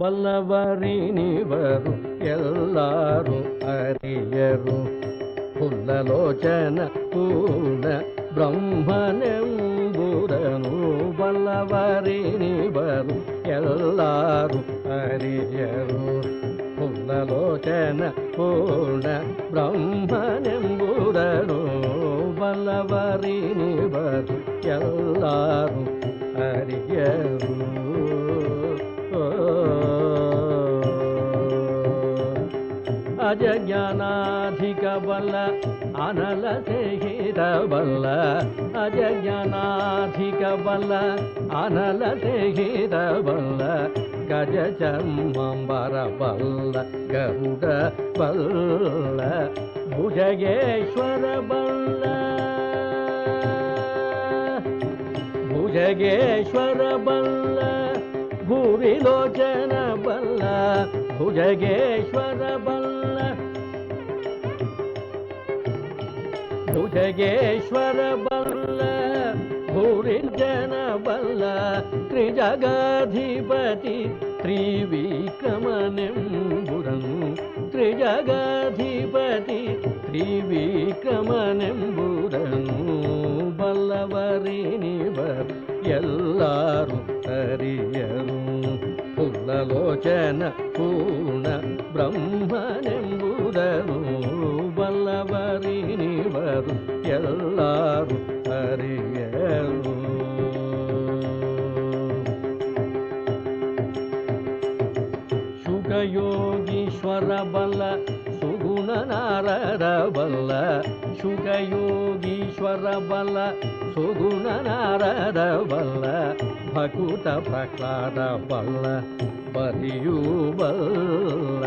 ಪಲ್ಲವರಿನಿವರು ಎಲ್ಲಾರು ಅರಿಯರು ಪುಲ್ಲಲೋಚನ ಪೂರ್ಣ ಬ್ರಹ್ಮನೆಂಬುದನು ಬಲ್ಲವರಿನಿವರು ಎಲ್ಲಾರು ಅರಿಯರು ಪುಲ್ಲಲೋಚನ ಪೂರ್ಣ ಬ್ರಹ್ಮನೆಂಬುದನು ಬಲ್ಲವರಿನಿವರು ಎಲ್ಲಾರು అజజ్ఞానాధిక బల్ల అనల సేహిత బల్ల అజజ్ఞానాధిక బల్ల అనల సేహిత బల్ల గజ చర్మంబర బల్ల గరుడ బల్ల భుజగేశ్వర బల్ల భుజగేశ్వర బల్ల భూరిలోచన బల్ల భుజగేశ్వర బల్ల ಭುಜಗೇಶ್ವರ ಬಲ್ಲ ಭೂರಿಜನ ಬಲ್ಲ ತ್ರಿಜಗಾಧಿಪತಿ ತ್ರಿವಿಕ್ರಮನೆಂಬುದನು ತ್ರಿಜಗಾಧಿಪತಿ ತ್ರಿವಿಕ್ರಮನೆಂಬುದನು ಬಲ್ಲವರಿನಿವರು ಎಲ್ಲಾರು ಅರಿಯರು ಪುಲ್ಲಲೋಚನ ಪೂರ್ಣ ಬ್ರಹ್ಮನೆಂಬುದನು ಬಲ್ಲವರಿನಿವರು ಎಲ್ಲಾರು ಅರಿಯರು ಶುಗಯೋಗೀಶ್ವರ ಬಲ್ಲ ಸುಗುಣ ನಾರದ ಬಲ್ಲ ಶುಗಯೋಗೀಶ್ವರ ಬಲ್ಲ ಸುಗುಣ ನಾರದ ಬಲ್ಲ ಭಕುತ ಪ್ರಹ್ಲಾದ ಬಲ್ಲ ಬರಿಯೂ ಬಲ್ಲ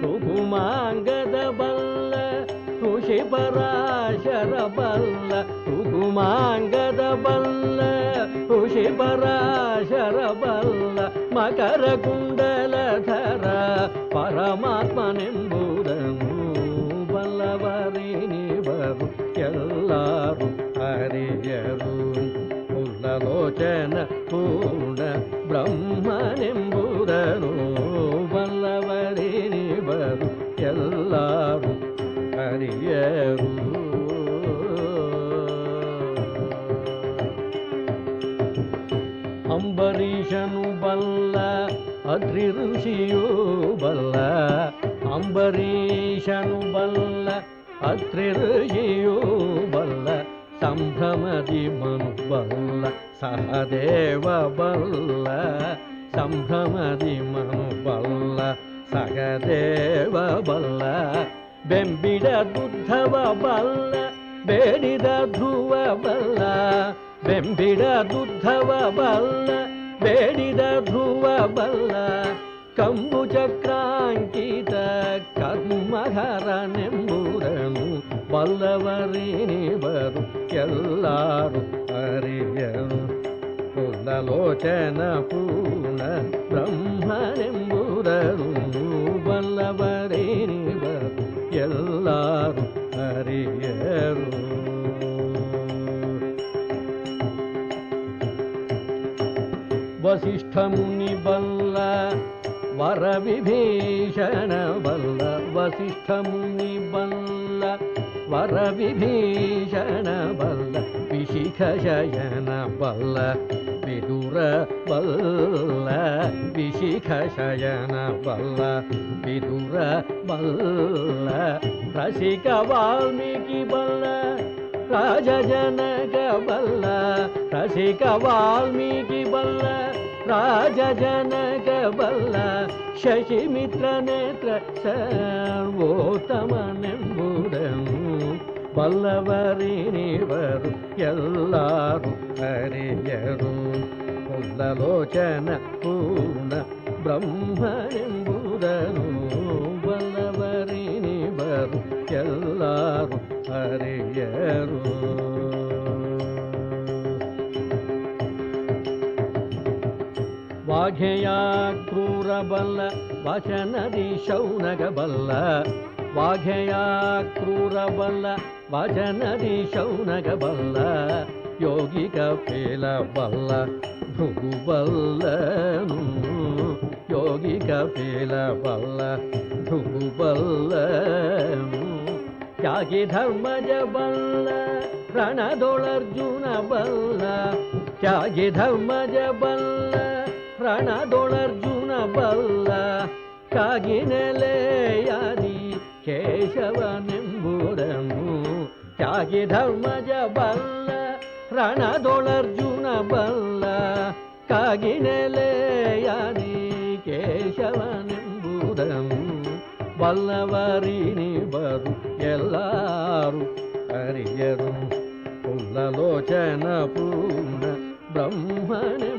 ಸುಗುಮಾಂಗದ ಬಲ್ಲ ಋಷಿ ಪರಾಶರ ಬಲ್ಲ ಸುಗುಮಾಂಗದ ಬಲ್ಲ ಋಷಿ ಪರಾಶರ ಬಲ್ಲ ಮಕರ ಕುಂಡಲಧರ ಅಂಬರೀಷನು ಬಲ್ಲ ಅದ್ರಿ ಋಷಿಯೂ ಬಲ್ಲ. ಅಂಬರೀಷನು ಬಲ್ಲ ಅತ್ರಿ ಋಷಿಯೂ ಬಲ್ಲ. ಸಂಭ್ರಮದಿ ಮನು ಬಲ್ಲ, ಸಹದೇವ ಬಲ್ಲ. ಸಂಭ್ರಮದಿ ಮನು ಬಲ್ಲ, ಸಹದೇವ ಬಲ್ಲ. ಬೆಂಬಿಡ ದುದ್ಧವ ಬಲ್ಲ, ಬೇಡಿದ ಧ್ರುವ ಬಲ್ಲ. ಬೆಂಬಿಡ ದುದ್ಧವ ಬಲ್ಲ, ಬೇಡಿದ ಧ್ರುವ ಬಲ್ಲ, ಕಂಬು ಚಕ್ರಾಂಕಿತ ಕರ್ಮಹರನೆಂಬುದನು ಬಲ್ಲವರಿನಿವರು ಎಲ್ಲಾರು ಅರಿಯರು ಕುಂದಲೋಚನ ಪೂರ್ಣ ಬ್ರಹ್ಮನೆಂಬುದನು ಬಲ್ಲವರಿನಿವರು ಎಲ್ಲಾರು ಅರಿಯರು. వసిష్ఠముని వల్ల వర విభీషణ బల్ల వసిష్ఠముని వల్ల వర విభీషణ వల్ల విశిఖ శయన వల్ల విదూర వల్ల విశిఖ శయన వల్ల విదూర వల్ల రసిక వాల్మీకి బల్ల రాజజనక వల్ల రసిక వాల్మీకి వల్ల ರಸಿಕ ವಾಲ್ಮೀಕಿ ಬಲ್ಲ ರಾಜ ಜನಕ ಬಲ್ಲ ಶಶಿ ಮಿತ್ರ ನೇತ್ರ ಸರ್ವೋತ್ತಮನೆಂಬುದನು ಬಲ್ಲವರಿನಿವರು ಎಲ್ಲಾರು ಹರಿಯರು ಪುಲ್ಲಲೋಚನ ಪೂರ್ಣ ಬ್ರಹ್ಮನೆಂಬುದನು ಬಲ್ಲವರಿನಿವರು ಎಲ್ಲಾರು ಹರಿಯರು ವಾಘೆಯ ಕ್ರೂರ ಬಲ್ಲ ವಚನದಿ ಶೌನಗ ಬಲ್ಲ ವಾಘೆಯ ಕ್ರೂರ ಬಲ್ಲ ವಚನದಿ ಶೌನಗ ಬಲ್ಲ ಯೋಗಿಕ ಪೇಲ ಬಲ್ಲ ಭೃಗು ಬಲ್ಲನು ಯೋಗಿ ಯೋಗಿ ಕಪಿಲ ಬಲ್ಲ ಭೂಬಲ್ಲ ತ್ಯಾಗಿ ಧರ್ಮಜ ಬಲ್ಲ ರಣದೊಳರ್ಜುನ ಬಲ್ಲ ತ್ಯಾಗಿ ಧರ್ಮಜ ಬಲ್ಲ ರಣದೊಳರ್ಜುನ ಬಲ್ಲ ಕಾಗಿ ನೆಲೆಯಾದಿ ಕೇಶವನೆಂಬುದನು ತ್ಯಾಗಿ ಧರ್ಮಜ ಬಲ್ಲ ರಣದೊಳರ್ಜುನ ಬಲ್ಲ ಕಾಗಿ ನೆಲೆಯಾದಿ ಕೇಶವನೆಂಬುದನು ಬಲ್ಲವರಿನಿ ಬರು ಎಲ್ಲಾರು ಹರಿಯರು ಪುಲ್ಲಲೋಚನ ಪೂರ್ಣ ಬ್ರಹ್ಮನೆಂಬುದನು